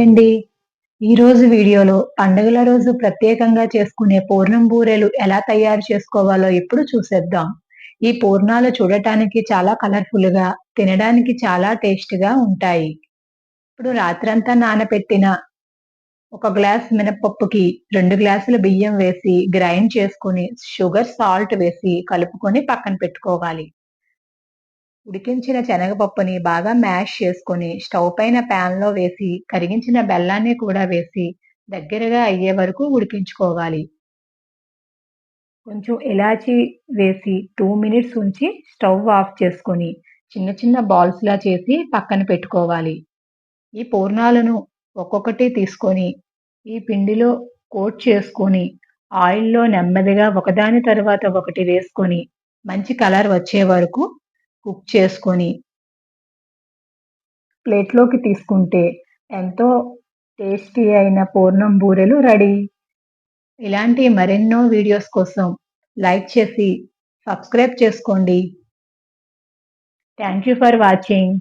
అండి ఈరోజు వీడియోలో పండుగల రోజు ప్రత్యేకంగా చేసుకునే పూర్ణం బూరెలు ఎలా తయారు చేసుకోవాలో ఇప్పుడు చూసేద్దాం. ఈ పూర్ణాలు చూడటానికి చాలా కలర్ఫుల్గా తినడానికి చాలా టేస్ట్గా ఉంటాయి. ఇప్పుడు రాత్రంతా నానబెట్టిన ఒక గ్లాస్ మినపప్పుకి రెండు గ్లాసుల బియ్యం వేసి గ్రైండ్ చేసుకుని షుగర్ సాల్ట్ వేసి కలుపుకొని పక్కన పెట్టుకోవాలి. ఉడికించిన శనగపప్పుని బాగా మ్యాష్ చేసుకొని స్టవ్ పైన ప్యాన్లో వేసి కరిగించిన బెల్లాన్ని కూడా వేసి దగ్గరగా అయ్యే వరకు ఉడికించుకోవాలి. కొంచెం ఇలాచి వేసి టూ మినిట్స్ ఉంచి స్టవ్ ఆఫ్ చేసుకొని చిన్న చిన్న బాల్స్లా చేసి పక్కన పెట్టుకోవాలి. ఈ పూర్ణాలను ఒక్కొక్కటి తీసుకొని ఈ పిండిలో కోట్ చేసుకొని ఆయిల్లో నెమ్మదిగా ఒకదాని తర్వాత ఒకటి వేసుకొని మంచి కలర్ వచ్చే వరకు కుక్ చేసుకొని ప్లేట్లోకి తీసుకుంటే ఎంతో టేస్టీ అయిన పూర్ణం బూరెలు రెడీ. ఇలాంటి మరెన్నో వీడియోస్ కోసం లైక్ చేసి సబ్స్క్రైబ్ చేసుకోండి. Thank you for watching.